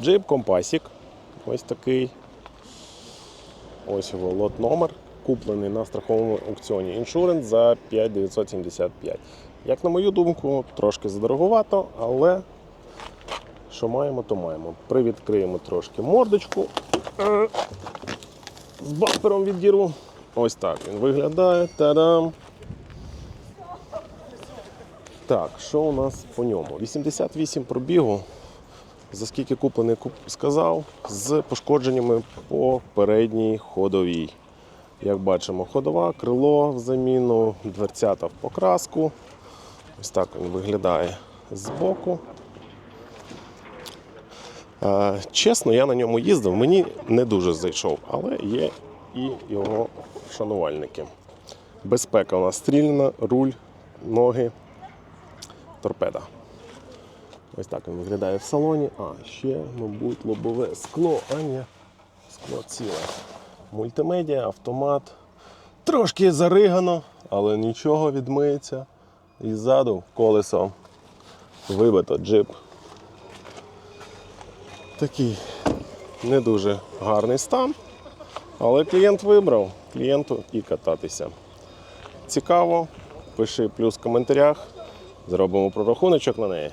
Джип Компасік. Ось такий. Ось його лот номер. Куплений на страховому аукціоні Insurance за 5975. Як на мою думку, трошки задороговато, але що маємо, то маємо. Привідкриємо трошки мордочку. З бампером віддіру. Ось так він виглядає. Та-дам! Так, що у нас по ньому? 88 пробігу. За скільки куплений куп... сказав, з пошкодженнями по передній ходовій. Як бачимо, ходова, крило в заміну, дверцята в покраску. Ось так він виглядає збоку. Е, Чесно, я на ньому їздив, мені не дуже зайшов, але є і його шанувальники. Безпека у нас стрільна, руль, ноги, торпеда. Ось так він виглядає в салоні. А, ще, мабуть, лобове скло, а ні, скло ціле. Мультимедіа, автомат. Трошки заригано, але нічого відмиється. І ззаду колесо вибито джип. Такий не дуже гарний стан. Але клієнт вибрав клієнту і кататися. Цікаво, пиши плюс в коментарях. Зробимо прорахуночок на неї.